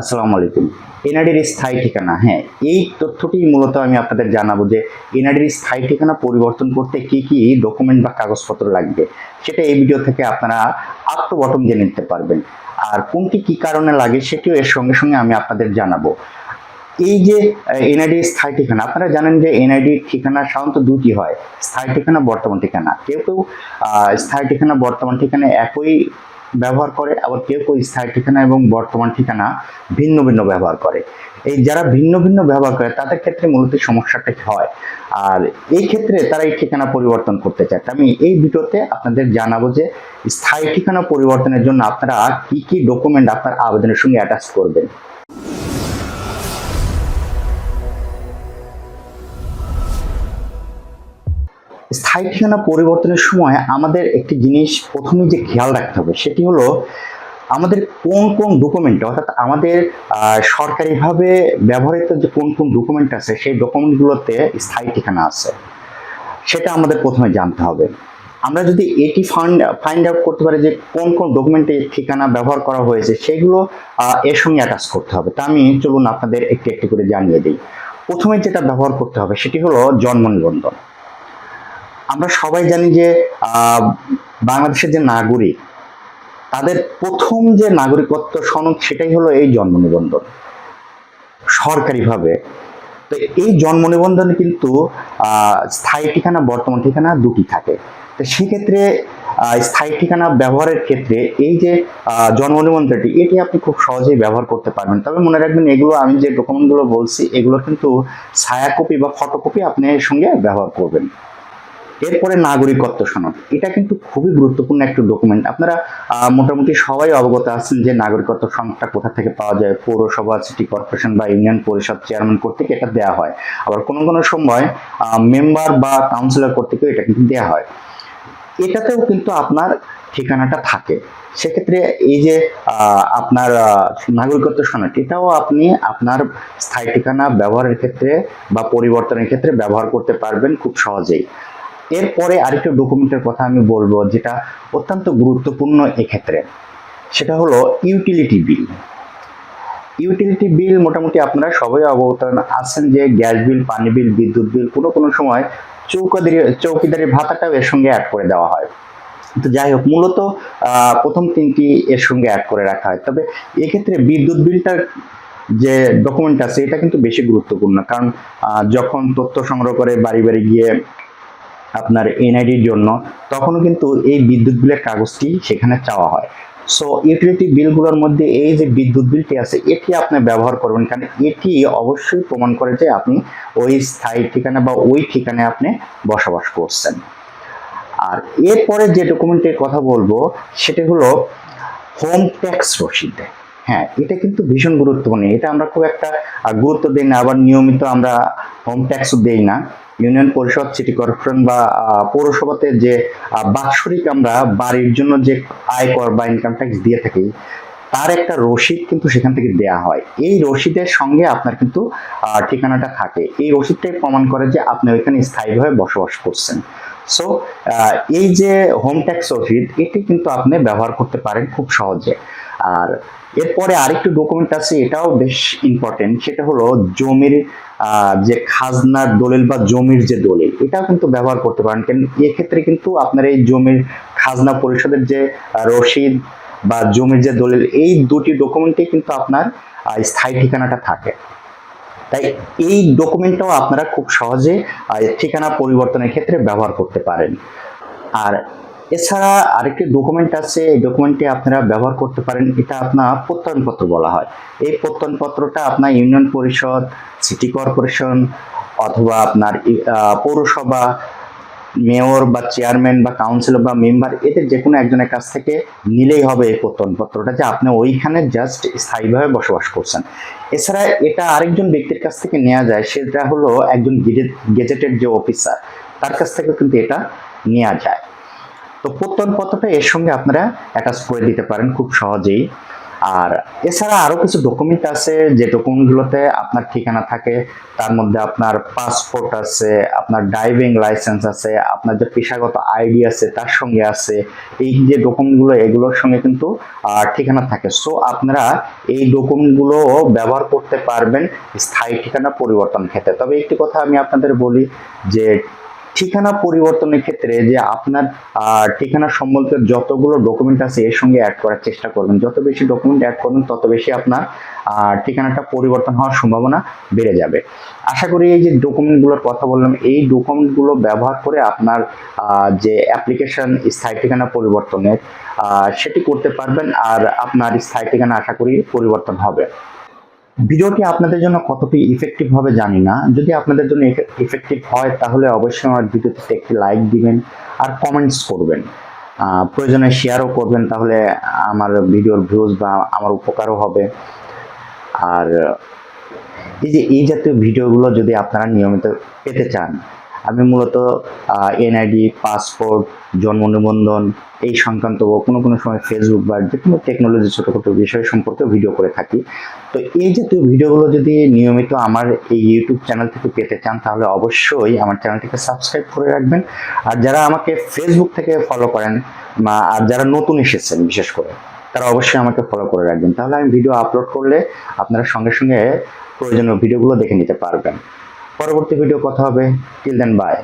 আসসালামু আলাইকুম। এনআইডির স্থায়ী ঠিকানা হ্যাঁ এই তথ্যটি মূলত আমি আপনাদের জানাব যে এনআইডির স্থায়ী ঠিকানা পরিবর্তন করতে কি কি ডকুমেন্ট বা কাগজপত্র লাগবে, সেটা এই ভিডিও থেকে আপনারা আপ বটম জেনে নিতে পারবেন। আর কোনটি কি কারণে লাগে সেটিও এর সঙ্গে সঙ্গে আমি আপনাদের জানাব। এই যে এনআইডি স্থায়ী ঠিকানা, আপনারা জানেন যে এনআইডি ঠিকানা সাধারণত দুটি হয়, স্থায়ী ঠিকানা, বর্তমান ঠিকানা। কেউ কেউ স্থায়ী ঠিকানা, বর্তমান ঠিকানা একই ব্যবহার করে, আবার কেউ কেউ স্থায়ী ঠিকানা এবং বর্তমান ঠিকানা ভিন্ন ভিন্ন ব্যবহার করে। এই যারা ভিন্ন ভিন্ন ব্যবহার করে, তাদের ক্ষেত্রে মূলত সমস্যাটা হয়। আর এই ক্ষেত্রে তারা এই ঠিকানা পরিবর্তন করতে চায়। তা আমি এই ভিডিওতে আপনাদের জানাব যে, স্থায়ী ঠিকানা পরিবর্তনের জন্য আপনারা কি কি ডকুমেন্ট আপনার আবেদনের সঙ্গে অ্যাটাচ করবেন। স্থায়ী ঠিকানা পরিবর্তনের সময় আমাদের একটি জিনিস প্রথমে যে খেয়াল রাখতে হবে, সেটি হলো আমাদের কোন কোন ডকুমেন্ট অর্থাৎ আমাদের সরকারিভাবে ব্যবহৃত যে কোন কোন ডকুমেন্ট আছে, সেই ডকুমেন্টগুলোতে স্থায়ী ঠিকানা আছে। সেটা আমাদের প্রথমে জানতে হবে। আমরা যদি এটি ফাইন্ড ফাইন্ড আউট করতে পারি যে কোন কোন ডকুমেন্টে ঠিকানা ব্যবহার করা হয়েছে, সেগুলো এর সঙ্গে অ্যাটাচ করতে হবে। তা আমি চলুন আপনাদের একটি একটি করে জানিয়ে দিই। প্রথমে যেটা ব্যবহার করতে হবে, সেটি হলো জন্ম নিবন্ধন আমরা সবাই জানি যে বাংলাদেশের যে নাগরিক, তাদের প্রথম যে নাগরিকত্ব সনদ সেটাই হলো এই জন্ম নিবন্ধন। সরকারিভাবে। তো এই জন্ম নিবন্ধনে কিন্তু স্থায়ী ঠিকানা, বর্তমান ঠিকানা দুটি থাকে। তো সেক্ষেত্রে স্থায়ী ঠিকানা ব্যবহারের ক্ষেত্রে এই যে জন্ম নিবন্ধনটি, এটি আপনি খুব সহজেই ব্যবহার করতে পারবেন। তবে মনে রাখবেন, এগুলো আমি যে ডকুমেন্টগুলো বলছি এগুলো কিন্তু ছায়া কপি বা ফটোকপি আপনি এর সঙ্গে ব্যবহার করবেন। এরপরে নাগরিকত্ব সনদ। এটা কিন্তু খুবই গুরুত্বপূর্ণ একটা ডকুমেন্ট আপনারা মোটামুটি সবাই অবগত আছেন যে নাগরিকত্ব সনদটা কোথা থেকে পাওয়া যায়। পৌরসভা সিটি কর্পোরেশন বা ইউনিয়ন পরিষদ চেয়ারম্যান কর্তৃক এটা দেওয়া হয়। আবার কোনো কোনো সময় মেম্বার বা কাউন্সিলর কর্তৃকও এটা কিন্তু দেওয়া হয়। এটাতেও কিন্তু আপনার ঠিকানাটা থাকে। সেক্ষেত্রে এই যে আপনার নাগরিকত্ব সনদ, এটাও আপনি আপনার স্থায়ী ঠিকানা ব্যবহারের ক্ষেত্রে বা পরিবর্তনের ক্ষেত্রে ব্যবহার করতে পারবেন খুব সহজেই। এরপরে আরেকটা ডকুমেন্টের কথা আমি বলব, যেটা অত্যন্ত গুরুত্বপূর্ণ এক্ষেত্রে। সেটা হলো ইউটিলিটি বিল ইউটিলিটি বিল মোটামুটি আপনারা সবাই অবগত আছেন যে গ্যাস বিল, পানি বিল, বিদ্যুৎ বিল কোনো কোনো সময় চৌকাদারি চৌকিদারি ভাতাটাও এর সঙ্গে অ্যাড করে দেওয়া হয়। তো যাই হোক, মূলত প্রথম তিনটি এর সঙ্গে অ্যাড করে রাখা হয়। তবে এক্ষেত্রে বিদ্যুৎ বিলটার যে ডকুমেন্ট আছে, এটা কিন্তু বেশি গুরুত্বপূর্ণ। কারণ যখন তথ্য সংগ্রহ করে বাড়ি বাড়ি গিয়ে আপনার এনআইডির জন্য, তখনও কিন্তু এই বিদ্যুৎ বিলের কাগজটি সেখানে চাওয়া হয়। সো ইউটিলিটি বিলগুলোর মধ্যে এই যে বিদ্যুৎ বিলটি আছে, এটি আপনি ব্যবহার করবেন। কারণ এটি অবশ্যই প্রমাণ করে যে আপনি ওই স্থায়ী ঠিকানা বা ওই ঠিকানায় আপনি বসবাস করছেন। আর এরপরে যে ডকুমেন্টের কথা বলব, সেটা হলো হোম ট্যাক্স রসিদ। হ্যাঁ এটা কিন্তু ভীষণ গুরুত্বপূর্ণ। এটা আমরা খুব একটা গুরুত্ব দিই না, আবার নিয়মিত আমরা হোম ট্যাক্সও দেই না। ইউনিয়ন পরিষদ, সিটি কর্পোরেশন বা পৌরসভাতে যে বাৎসরিক আমরা বাড়ির জন্য যে আয়কর বা ইনকাম ট্যাক্স দিয়ে থাকি, তার একটা রসিদ কিন্তু সেখান থেকে দেয়া হয়। এই রসিদের সঙ্গে আপনার কিন্তু ঠিকানাটা থাকে। এই রসিদটাই প্রমাণ করে যে আপনি ওইখানে স্থায়ীভাবে বসবাস করছেন। সো এই যে হোম ট্যাক্স রসিদ, এটি কিন্তু আপনি ব্যবহার করতে পারেন খুব সহজে। আর এরপরে আরেকটি ডকুমেন্ট আছে, এটাও বেশ ইম্পর্টেন্ট সেটা হলো জমির যে খাজনার দলিল বা জমির যে দলিল, এটাও কিন্তু ব্যবহার করতে পারেন। কেন এক্ষেত্রে কিন্তু আপনার এই জমির খাজনা পরিষদের যে রসিদ বা জমির যে দলিল, এই দুটি ডকুমেন্টে কিন্তু আপনার স্থায়ী ঠিকানাটা থাকে। তাই এই ডকুমেন্টটাও আপনারা খুব সহজে ঠিকানা পরিবর্তনের ক্ষেত্রে ব্যবহার করতে পারেন। আর এছাড়া আরেকটি ডকুমেন্ট আছে, এই ডকুমেন্টটি আপনারা ব্যবহার করতে পারেন। এটা আপনার প্রত্যয়নপত্র বলা হয়। এই প্রত্যয়নপত্রটা আপনার ইউনিয়ন পরিষদ, সিটি কর্পোরেশন অথবা আপনার পৌরসভা, মেয়র বা চেয়ারম্যান বা কাউন্সিলর বা মেম্বার এদের যে কোনো একজনের কাছ থেকে নিলেই হবে এই প্রত্যয়নপত্রটা যে আপনি ওইখানে জাস্ট স্থায়ীভাবে বসবাস করছেন। এছাড়া এটা আরেকজন ব্যক্তির কাছ থেকে নেওয়া যায়, সেটা হলো একজন গেজেটেড যে অফিসার তার কাছ থেকে কিন্তু এটা নেওয়া যায়। তো প্রত্যয়নপত্রটা এর সঙ্গে আপনারা অ্যাটাচ করে দিতে পারেন খুব সহজেই। আর এছাড়া আরও কিছু ডকুমেন্ট আছে যে ডকুমেন্টগুলোতে আপনার ঠিকানা থাকে, তার মধ্যে আপনার পাসপোর্ট আছে, আপনার ড্রাইভিং লাইসেন্স আছে, আপনার যে পেশাগত আইডি আছে, তার সঙ্গে আছে। এই যে ডকুমেন্টগুলো এগুলোর সঙ্গে কিন্তু ঠিকানা থাকে। সো আপনারা এই ডকুমেন্টগুলো ব্যবহার করতে পারবেন স্থায়ী ঠিকানা পরিবর্তন ক্ষেত্রে। তবে একটি কথা আমি আপনাদের বলি যে ঠিকানা পরিবর্তনের ক্ষেত্রে যে আপনার ঠিকানা সম্বন্ধে যতগুলো ডকুমেন্ট আছে এর সঙ্গে অ্যাড করার চেষ্টা করবেন। যত বেশি ডকুমেন্ট অ্যাড করবেন, তত বেশি আপনার ঠিকানাটা পরিবর্তন হওয়ার সম্ভাবনা বেড়ে যাবে। আশা করি এই যে ডকুমেন্টগুলোর কথা বললাম, এই ডকুমেন্টগুলো ব্যবহার করে আপনার যে অ্যাপ্লিকেশন স্থায়ী ঠিকানা পরিবর্তনের সেটি করতে পারবেন আর আপনার স্থায়ী ঠিকানা আশা করি পরিবর্তন হবে। ভিডিওটি আপনাদের জন্য কতটি ইফেক্টিভ হবে জানি না। যদি আপনাদের জন্য ইফেক্টিভ হয়, তাহলে অবশ্যই আমার ভিডিওতে একটি লাইক দিবেন আর কমেন্টস করবেন। প্রয়োজনে শেয়ারও করবেন, তাহলে আমার ভিডিওর ভিউজ বা আমার উপকারও হবে। আর এই যে, এই জাতীয় ভিডিওগুলো যদি আপনারা নিয়মিত পেতে চান আমি মূলত এনআইডি পাসপোর্ট জন্ম নিবন্ধন, এই সংক্রান্ত কোনো কোনো সময় ফেসবুক বা যে কোনো টেকনোলজি ছোটোখাটো বিষয় সম্পর্কে ভিডিও করে থাকি। তো এই জাতীয় ভিডিওগুলো যদি নিয়মিত আমার এই ইউটিউব চ্যানেল থেকে পেতে চান, তাহলে অবশ্যই আমার চ্যানেলটিকে সাবস্ক্রাইব করে রাখবেন। আর যারা আমাকে ফেসবুক থেকে ফলো করেন আর যারা নতুন এসেছেন বিশেষ করে, তারা অবশ্যই আমাকে ফলো করে রাখবেন। তাহলে আমি ভিডিও আপলোড করলে আপনারা সঙ্গে সঙ্গে প্রয়োজনীয় ভিডিওগুলো দেখে নিতে পারবেন। পরবর্তী ভিডিও কথা হবে। Till then by